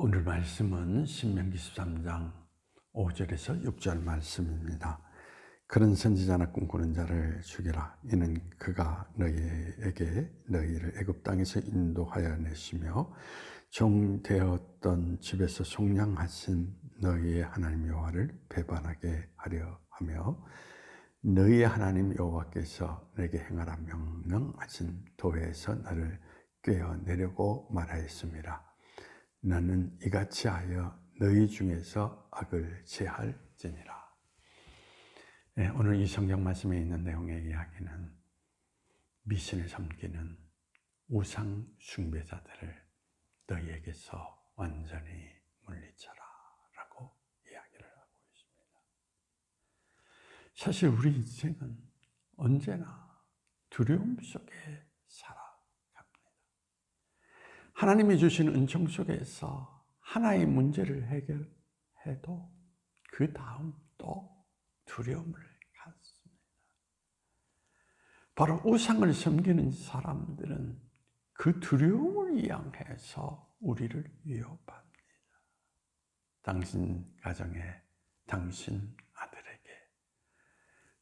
오늘 말씀은 신명기 13장 5절에서 6절 말씀입니다. 그런 선지자나 꿈꾸는 자를 죽여라. 이는 그가 너희에게 너희를 애굽 땅에서 인도하여 내시며 종 되었던 집에서 속량하신 너희의 하나님 여호와를 배반하게 하려 하며 너희의 하나님 여호와께서 내게 행하라 명령하신 도에서 너를 꿰어내려고 말하였습니다. 나는 이같이 하여 너희 중에서 악을 제할지니라. 네, 오늘 이 성경 말씀에 있는 내용의 이야기는 미신을 섬기는 우상 숭배자들을 너희에게서 완전히 물리쳐라라고 이야기를 하고 있습니다. 사실 우리 인생은 언제나 두려움 속에 살아갑니다. 하나님이 주신 은총 속에서 하나의 문제를 해결해도 그 다음 또 두려움을 갖습니다. 바로 우상을 섬기는 사람들은 그 두려움을 이양해서 우리를 위협합니다. 당신 가정에 당신 아들에게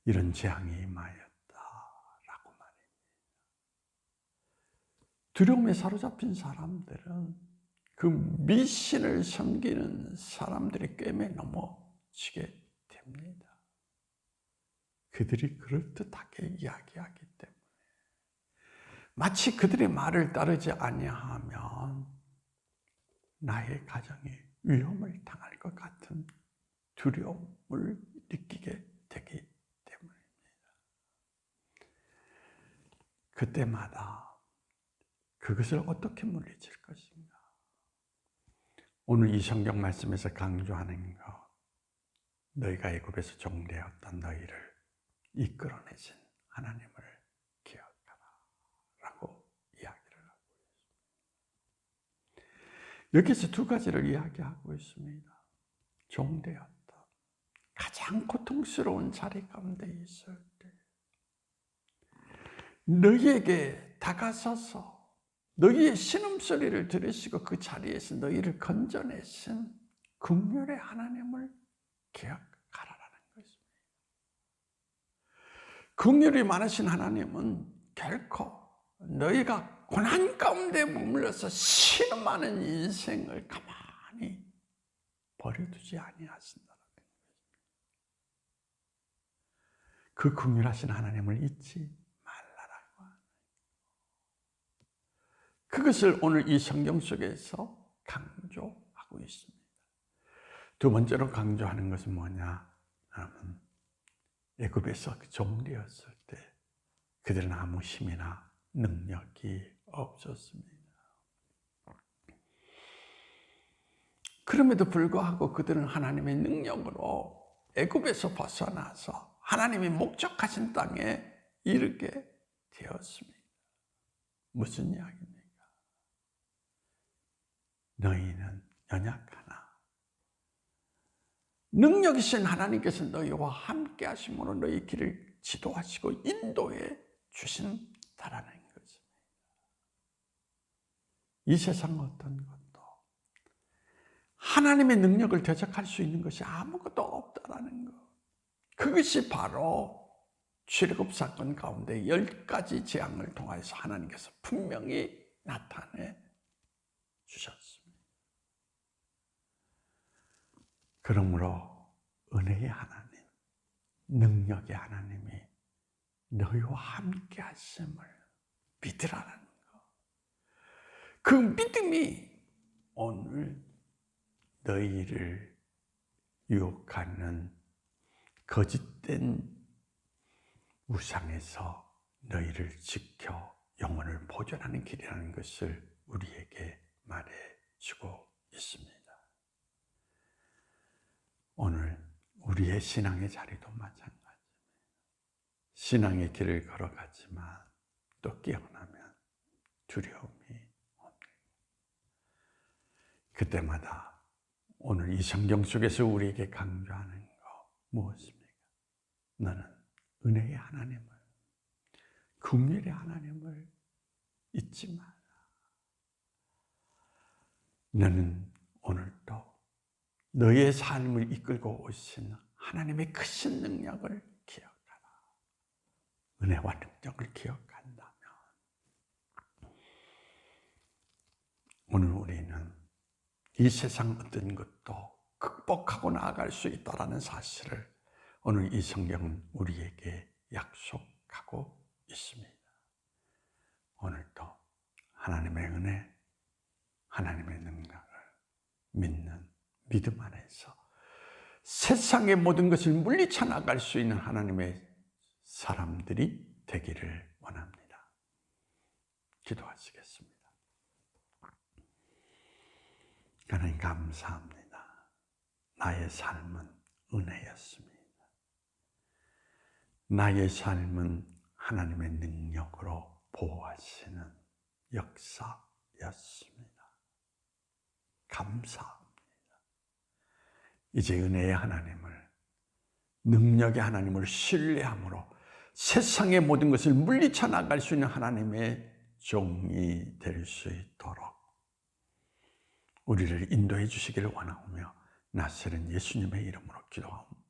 이런 재앙이 임하였다라고 말입니다. 두려움에 사로잡힌 사람들은 그 미신을 섬기는 사람들의 꿰매 넘어지게 됩니다. 그들이 그럴듯하게 이야기하기 때문에 마치 그들의 말을 따르지 아니하면 나의 가정이 위험을 당할 것 같은 두려움을 느끼게 되기 때문입니다. 그때마다 그것을 어떻게 물리칠 것인가? 오늘 이 성경 말씀에서 강조하는 것, 너희가 애굽에서 종되었던 너희를 이끌어내신 하나님을 기억하라 라고 이야기를 하고 있습니다. 여기서 두 가지를 이야기하고 있습니다. 종되었다. 가장 고통스러운 자리 가운데 있을 때 너희에게 다가서서 너희의 신음소리를 들으시고 그 자리에서 너희를 건져내신 국률의 하나님을 기억하라라는 것입니다. 국률이 많으신 하나님은 결코 너희가 고난 가운데 머물러서 신음하는 인생을 가만히 버려두지 아니하신다는 것입니다. 그 국률하신 하나님을 잊지 말라라고 하는 그것을 오늘 이 성경 속에서 강조하고 있습니다. 두 번째로 강조하는 것은 뭐냐? 여러분, 애굽에서 종되었을 때 그들은 아무 힘이나 능력이 없었습니다. 그럼에도 불구하고 그들은 하나님의 능력으로 애굽에서 벗어나서 하나님이 목적하신 땅에 이르게 되었습니다. 무슨 이야기입니까? 너희는 연약하나 능력이신 하나님께서 너희와 함께 하심으로 너희 길을 지도하시고 인도해 주신다라는 것입니다. 이 세상 어떤 것도 하나님의 능력을 대적할 수 있는 것이 아무것도 없다라는 것. 그것이 바로 출애굽 사건 가운데 열 가지 재앙을 통하여서 하나님께서 분명히 나타내 주셨습니다. 그러므로 은혜의 하나님, 능력의 하나님이 너희와 함께 하심을 믿으라는 것. 그 믿음이 오늘 너희를 유혹하는 거짓된 우상에서 너희를 지켜 영혼을 보존하는 길이라는 것을 우리에게 말해 주고 있습니다. 오늘 우리의 신앙의 자리도 마찬가지입니다. 신앙의 길을 걸어가지만 또 깨어나면 두려움이 옵니다. 그때마다 오늘 이 성경 속에서 우리에게 강조하는 거 무엇입니까? 너는 은혜의 하나님을, 긍휼의 하나님을 잊지 마라. 너는 오늘도 너의 삶을 이끌고 오신 하나님의 크신 능력을 기억하라. 은혜와 능력을 기억한다면 오늘 우리는 이 세상 어떤 것도 극복하고 나아갈 수 있다라는 사실을 오늘 이 성경은 우리에게 약속하고 있습니다. 오늘도 하나님의 은혜, 하나님의 능력을 믿는 믿음 안에서 세상의 모든 것을 물리쳐 나갈 수 있는 하나님의 사람들이 되기를 원합니다. 기도하시겠습니다. 하나님 감사합니다. 나의 삶은 은혜였습니다. 나의 삶은 하나님의 능력으로 보호하시는 역사였습니다. 감사합니다. 이제 은혜의 하나님을 능력의 하나님을 신뢰함으로 세상의 모든 것을 물리쳐 나갈 수 있는 하나님의 종이 될 수 있도록 우리를 인도해 주시기를 원하오며 나스는 예수님의 이름으로 기도하옵니다.